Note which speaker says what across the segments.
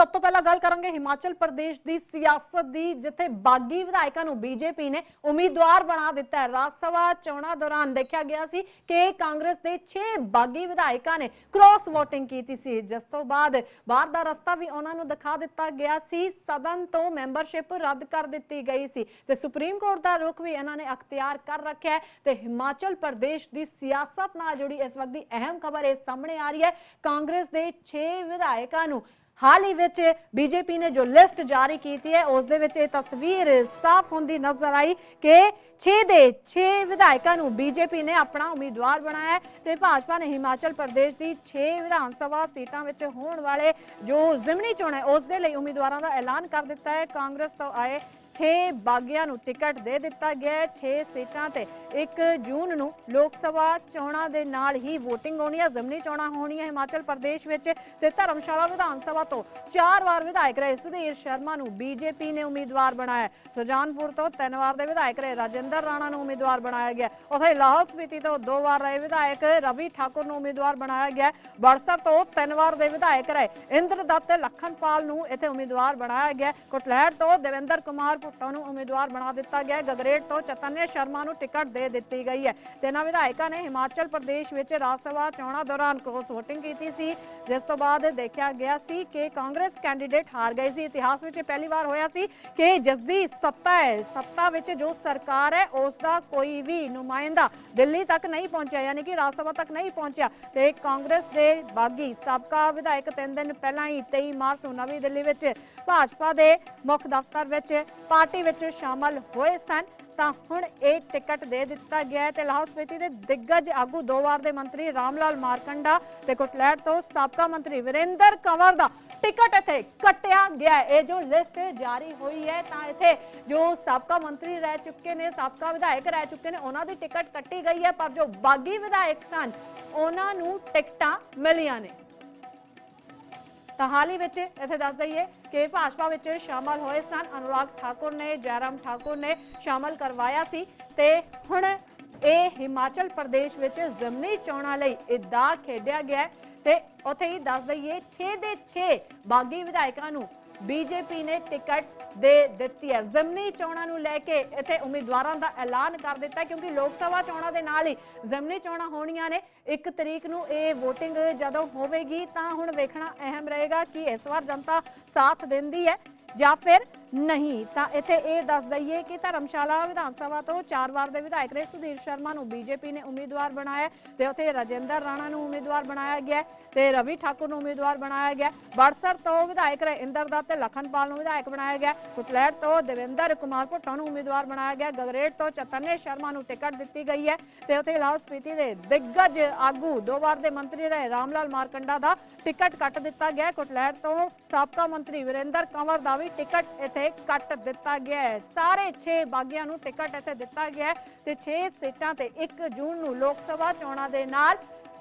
Speaker 1: ਸਭ ਤੋਂ ਪਹਿਲਾਂ ਗੱਲ ਕਰਾਂਗੇ ਹਿਮਾਚਲ ਪ੍ਰਦੇਸ਼ ਦੀ ਸਿਆਸਤ ਦੀ, ਜਿੱਥੇ ਬਾਗੀ ਵਿਧਾਇਕਾਂ ਨੂੰ ਬੀਜੇਪੀ ਨੇ ਉਮੀਦਵਾਰ ਬਣਾ ਦਿੱਤਾ ਹੈ। ਰਾਜ ਸਭਾ ਚੋਣਾਂ ਦੌਰਾਨ ਦੇਖਿਆ ਗਿਆ ਸੀ ਕਿ ਕਾਂਗਰਸ ਦੇ 6 ਬਾਗੀ ਵਿਧਾਇਕਾਂ ਨੇ ਕ੍ਰਾਸ VOTING ਕੀਤੀ ਸੀ। ਜਿਸ ਤੋਂ ਬਾਅਦ ਬਾਹਰ ਦਾ ਰਸਤਾ ਵੀ ਉਹਨਾਂ ਨੂੰ ਦਿਖਾ ਦਿੱਤਾ ਗਿਆ ਸੀ। ਸਦਨ ਤੋਂ ਮੈਂਬਰਸ਼ਿਪ ਰੱਦ ਕਰ ਦਿੱਤੀ ਗਈ ਸੀ ਤੇ ਸੁਪਰੀਮ ਕੋਰਟ ਦਾ ਰੁਖ ਵੀ ਇਹਨਾਂ ਨੇ ਅਖਤਿਆਰ ਕਰ ਰੱਖਿਆ ਹੈ ਤੇ ਹਿਮਾਚਲ ਪ੍ਰਦੇਸ਼ ਦੀ ਸਿਆਸਤ ਨਾਲ ਜੁੜੀ ਇਸ ਵਕਤ ਦੀ ਅਹਿਮ ਖਬਰ ਇਹ ਸਾਹਮਣੇ ਆ ਰਹੀ ਹੈ। ਕਾਂਗਰਸ ਦੇ 6 ਵਿਧਾਇਕਾਂ ਨੂੰ ਹਾਲ ਹੀ ਵਿੱਚ ਬੀਜੇਪੀ ਨੇ ਜੋ ਲਿਸਟ ਜਾਰੀ ਕੀਤੀ ਹੈ, ਉਸ ਦੇ ਵਿੱਚ ਇਹ ਤਸਵੀਰ ਸਾਫ਼ ਹੁੰਦੀ ਨਜ਼ਰ ਆਈ ਕਿ 6 ਦੇ 6 ਵਿਧਾਇਕਾਂ ਨੂੰ ਬੀਜੇਪੀ ਨੇ ਆਪਣਾ ਉਮੀਦਵਾਰ ਬਣਾਇਆ ਤੇ ਭਾਜਪਾ ਨੇ ਹਿਮਾਚਲ ਪ੍ਰਦੇਸ਼ ਦੀ 6 ਵਿਧਾਨ ਸਭਾ ਸੀਟਾਂ ਵਿੱਚ ਹੋਣ ਵਾਲੇ ਜੋ ਜ਼ਿਮਨੀ ਚੋਣ ਹੈ, ਉਸ ਦੇ ਲਈ ਉਮੀਦਵਾਰਾਂ ਦਾ ਐਲਾਨ ਕਰ ਦਿੱਤਾ ਹੈ। ਕਾਂਗਰਸ ਤੋਂ ਆਏ 6 ਬਾਗੀਆਂ ਨੂੰ ਟਿਕਟ ਦੇ ਦਿੱਤਾ ਗਿਆ ਹੈ। 6 ਸੀਟਾਂ ਤੇ 1 ਜੂਨ ਨੂੰ ਲੋਕ ਸਭਾ ਚੋਣਾਂ ਦੇ ਨਾਲ ਹੀ VOTING ਹੋਣੀ ਹੈ ਜ਼ਮਨੀ ਚੋਣਾਂ ਹੋਣੀਆਂ ਹਿਮਾਚਲ ਪ੍ਰਦੇਸ਼ ਵਿੱਚ ਤੇ ਧਰਮਸ਼ਾਲਾ ਵਿਧਾਨ ਸਭਾ ਤੋਂ ਚਾਰ ਵਾਰ ਵਿਧਾਇਕ ਰਹੇ। ਸੁਧੀਰ ਸ਼ਰਮਾ ਨੂੰ ਬੀਜੇਪੀ ਨੇ ਉਮੀਦਵਾਰ ਬਣਾਇਆ। ਸੁਜਾਨਪੁਰ ਤੋਂ ਤਿੰਨ ਵਾਰ ਦੇ ਵਿਧਾਇਕ ਰਹੇ। ਰਾਜਿੰਦਰ ਰਾਣਾ ਨੂੰ ਉਮੀਦਵਾਰ ਬਣਾਇਆ ਗਿਆ। ਉਥੇ ਲਾਹੌਰ ਸਪੀਤੀ ਤੋਂ ਦੋ ਵਾਰ ਰਹੇ ਵਿਧਾਇਕ ਰਵੀ ਠਾਕੁਰ ਨੂੰ ਉਮੀਦਵਾਰ ਬਣਾਇਆ ਗਿਆ। ਬੜਸਰ ਤੋਂ ਤਿੰਨ ਵਾਰ ਦੇ ਵਿਧਾਇਕ ਰਹੇ। ਇੰਦਰ ਦੱਤ ਤੇ ਲਖਨਪਾਲ ਨੂੰ ਇੱਥੇ ਉਮੀਦਵਾਰ ਬਣਾਇਆ ਗਿਆ। ਕੁਟਲੈੜ ਤੋਂ ਦੇਵਿੰਦਰ ਕੁਮਾਰ ਭੁੱਟੋ ਨੂੰ ਉਮੀਦਵਾਰ ਬਣਾ ਦਿੱਤਾ ਗਿਆ ਗਗਰੇਟ ਤੋਂ ਚਤਨਯ ਸ਼ਰਮਾ ਨੂੰ ਟਿਕਟ ਦੇ ਦਿੱਤੀ ਗਈ ਹੈ। ਤਿੰਨਾਂ ਵਿਧਾਇਕਾਂ ਨੇ ਹਿਮਾਚਲ ਪ੍ਰਦੇਸ਼ ਵਿੱਚ ਰਾਜ ਸਭਾ ਚੋਣਾਂ ਦੌਰਾਨ ਕ੍ਰੋਸ VOTING ਕੀਤੀ ਸੀ। ਜਿਸ ਤੋਂ ਬਾਅਦ ਦੇਖਿਆ ਗਿਆ ਸੀ ਕਿ ਕਾਂਗਰਸ ਕੈਂਡੀਡੇਟ ਹਾਰ ਗਏ ਸੀ। ਇਤਿਹਾਸ ਵਿੱਚ ਪਹਿਲੀ ਵਾਰ ਹੋਇਆ ਸੀ ਕਿ ਜਿਸ ਦੀ ਸੱਤਾ ਹੈ, ਸੱਤਾ ਵਿੱਚ ਜੋ ਸਰਕਾਰ ਹੈ ਉਸ ਦਾ ਕੋਈ ਵੀ ਨੁਮਾਇੰਦਾ ਦਿੱਲੀ ਤੱਕ ਨਹੀਂ ਪਹੁੰਚਿਆ, ਯਾਨੀ ਕਿ ਰਾਜ ਸਭਾ ਤੱਕ ਨਹੀਂ ਪਹੁੰਚਿਆ। ਤੇ ਕਾਂਗਰਸ ਦੇ ਬਾਗੀ ਸਾਬਕਾ ਵਿਧਾਇਕ ਤਿੰਨ ਦਿਨ ਪਹਿਲਾਂ ਹੀ 23 ਮਾਰਚ ਨੂੰ ਨਵੀਂ ਦਿੱਲੀ ਵਿੱਚ ਭਾਜਪਾ ਦੇ ਮੁੱਖ ਦਫ਼ਤਰ ਵਿੱਚ ਪਾਰਟੀ ਵਿੱਚ ਸ਼ਾਮਲ ਹੋਏ ਸਨ, ਤਾਂ ਹੁਣ ਇਹ ਟਿਕਟ ਦੇ ਦਿੱਤਾ ਗਿਆ ਹੈ ਤੇ ਲਾਹੌਲ ਸਪੀਤੀ ਦੇ ਦਿੱਗਜ ਆਗੂ ਦੋ ਵਾਰ ਦੇ ਮੰਤਰੀ ਰਾਮਲਾਲ ਮਾਰਕੰਡਾ ਤੇ ਕੁਟਲੈੜ ਤੋਂ ਸਾਬਕਾ ਮੰਤਰੀ ਵਿਰੇਂਦਰ ਕੰਵਰ ਦਾ ਟਿਕਟ ਇੱਥੇ ਕੱਟਿਆ ਗਿਆ ਹੈ। ਇਹ ਜੋ ਲਿਸਟ ਜਾਰੀ ਹੋਈ ਹੈ, ਤਾਂ ਇੱਥੇ ਜੋ ਸਾਬਕਾ ਮੰਤਰੀ ਰਹਿ ਚੁੱਕੇ ਨੇ, ਸਾਬਕਾ ਵਿਧਾਇਕ ਰਹਿ ਚੁੱਕੇ ਨੇ, ਉਹਨਾਂ ਦੀ ਟਿਕਟ ਕੱਟੀ ਗਈ ਹੈ, ਪਰ ਜੋ ਬਾਗੀ ਵਿਧਾਇਕ ਸਨ, ਉਹਨਾਂ ਨੂੰ ਟਿਕਟਾਂ ਮਿਲੀਆਂ ਨੇ। ਤਾਂ ਹਾਲ ਹੀ ਵਿੱਚ ਇੱਥੇ ਦੱਸ ਦਈਏ ਕਿ ਭਾਜਪਾ ਵਿੱਚ ਸ਼ਾਮਲ ਹੋਏ ਸਨ। ਅਨੁਰਾਗ ਠਾਕੁਰ ਨੇ, ਜੈਰਾਮ ਠਾਕੁਰ ਨੇ ਸ਼ਾਮਲ ਕਰਵਾਇਆ ਸੀ ਤੇ ਹੁਣ ਇਹ ਹਿਮਾਚਲ ਪ੍ਰਦੇਸ਼ ਵਿੱਚ ਜ਼ਮਨੀ ਚੋਣਾਂ ਲਈ ਇਹ ਦਾ ਖੇਡਿਆ ਗਿਆ ਤੇ ਉੱਥੇ ਹੀ ਦੱਸ ਦਈਏ 6 ਦੇ 6 ਬਾਗੀ ਵਿਧਾਇਕਾਂ ਨੂੰ ਬੀਜੇਪੀ ਨੇ ਟਿਕਟ ਦੇ ਦਿੱਤੀ ਹੈ। ਜ਼ਮਨੀ ਚੋਣਾਂ ਨੂੰ ਲੈ ਕੇ ਇੱਥੇ ਉਮੀਦਵਾਰਾਂ ਦਾ ਐਲਾਨ ਕਰ ਦਿੱਤਾ ਕਿਉਂਕਿ ਲੋਕ ਸਭਾ ਚੋਣਾਂ ਦੇ ਨਾਲ ਹੀ ਜ਼ਮਨੀ ਚੋਣਾਂ ਹੋਣੀਆਂ ਨੇ। 1 ਤਰੀਕ ਨੂੰ ਇਹ VOTING ਜਦੋਂ ਹੋਵੇਗੀ ਤਾਂ ਹੁਣ ਵੇਖਣਾ ਅਹਿਮ ਰਹੇਗਾ ਕਿ ਇਸ ਵਾਰ ਜਨਤਾ ਸਾਥ ਦਿੰਦੀ ਹੈ ਜਾਂ ਫਿਰ ਨਹੀਂ। ਤਾਂ ਇੱਥੇ ਇਹ ਦੱਸ ਦਈਏ ਕਿ ਧਰਮਸ਼ਾਲਾ ਵਿਧਾਨ ਸਭਾ ਤੋਂ ਚਾਰ ਵਾਰ ਦੇ ਵਿਧਾਇਕ ਰਹੇ ਸੁਧੀਰ ਸ਼ਰਮਾ ਨੂੰ ਬੀਜੇਪੀ ਨੇ ਉਮੀਦਵਾਰ ਬਣਾਇਆ ਤੇ ਉੱਥੇ ਰਾਜਿੰਦਰ ਰਾਣਾ ਨੂੰ ਉਮੀਦਵਾਰ ਬਣਾਇਆ ਗਿਆ ਤੇ ਰਵੀ ਠਾਕੁਰ ਨੂੰ ਉਮੀਦਵਾਰ ਬਣਾਇਆ ਗਿਆ। ਬੜਸਰ ਤੋਂ ਵਿਧਾਇਕ ਰਹੇ ਇੰਦਰ ਤੇ ਲਖਨਪਾਲ ਨੂੰ ਵਿਧਾਇਕ ਬਣਾਇਆ ਗਿਆ। ਕੁਟਲੈੜ ਤੋਂ ਦੇਵਿੰਦਰ ਕੁਮਾਰ ਭੁੱਟਾ ਨੂੰ ਉਮੀਦਵਾਰ ਬਣਾਇਆ ਗਿਆ। ਗਗਰੇਟ ਤੋਂ ਚਤਨੇ ਸ਼ਰਮਾ ਨੂੰ ਟਿਕਟ ਦਿੱਤੀ ਗਈ ਹੈ ਤੇ ਉੱਥੇ ਲਾਹੌਰ ਸਪੀਤੀ ਦੇ ਦਿੱਗਜ ਆਗੂ ਦੋ ਵਾਰ ਦੇ ਮੰਤਰੀ ਰਹੇ। ਰਾਮਲਾਲ ਮਾਰਕੰਡਾ ਦਾ ਟਿਕਟ ਕੱਟ ਦਿੱਤਾ ਗਿਆ। ਹੈ। ਕੁਟਲੈੜ ਤੋਂ ਸਾਬਕਾ ਮੰਤਰੀ ਵਿਰੇਂਦਰ ਕੰਵਰ ਦਾ ਵੀ ਟਿਕਟ ਇੱਥੇ ਕੱਟ ਦਿੱਤਾ ਗਿਆ ਹੈ। ਸਾਰੇ 6 ਬਾਗੀਆਂ ਨੂੰ ਟਿਕਟ ਇੱਥੇ ਦਿੱਤਾ ਗਿਆ ਤੇ 6 ਸੀਟਾਂ ਤੇ 1 ਜੂਨ ਨੂੰ ਲੋਕ ਸਭਾ ਚੋਣਾਂ ਦੇ ਨਾਲ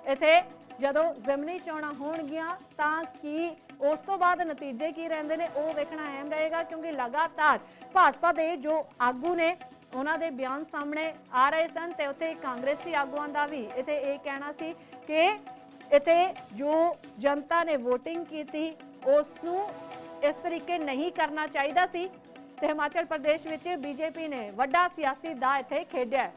Speaker 1: ਇੱਥੇ ਜਦੋਂ ਜ਼ਮਨੀ ਚੋਣਾਂ ਹੋਣਗੀਆਂ ਤਾਂ ਕੀ ਉਸ ਤੋਂ ਬਾਅਦ ਨਤੀਜੇ ਕੀ ਰਹਿੰਦੇ ਨੇ ਉਹ ਵੇਖਣਾ ਅਹਿਮ ਰਹੇਗਾ ਕਿਉਂਕਿ ਲਗਾਤਾਰ ਭਾਜਪਾ ਦੇ ਜੋ ਆਗੂ ਨੇ ਉਹਨਾਂ ਦੇ ਬਿਆਨ ਸਾਹਮਣੇ ਆ ਰਹੇ ਸਨ ਤੇ ਉੱਥੇ ਕਾਂਗਰਸੀ ਆਗੂਆਂ ਦਾ ਵੀ ਇੱਥੇ ਇਹ ਕਹਿਣਾ ਸੀ ਕਿ ਇੱਥੇ ਜੋ ਜਨਤਾ ਨੇ VOTING ਕੀਤੀ, ਉਸ ਨੂੰ ਇਸ ਤਰੀਕੇ ਨਹੀਂ ਕਰਨਾ ਚਾਹੀਦਾ ਸੀ। ਤੇ ਹਿਮਾਚਲ ਪ੍ਰਦੇਸ਼ ਵਿੱਚ ਬੀਜੇਪੀ ਨੇ ਵੱਡਾ ਸਿਆਸੀ ਦਾ ਇੱਥੇ ਖੇਡਿਆ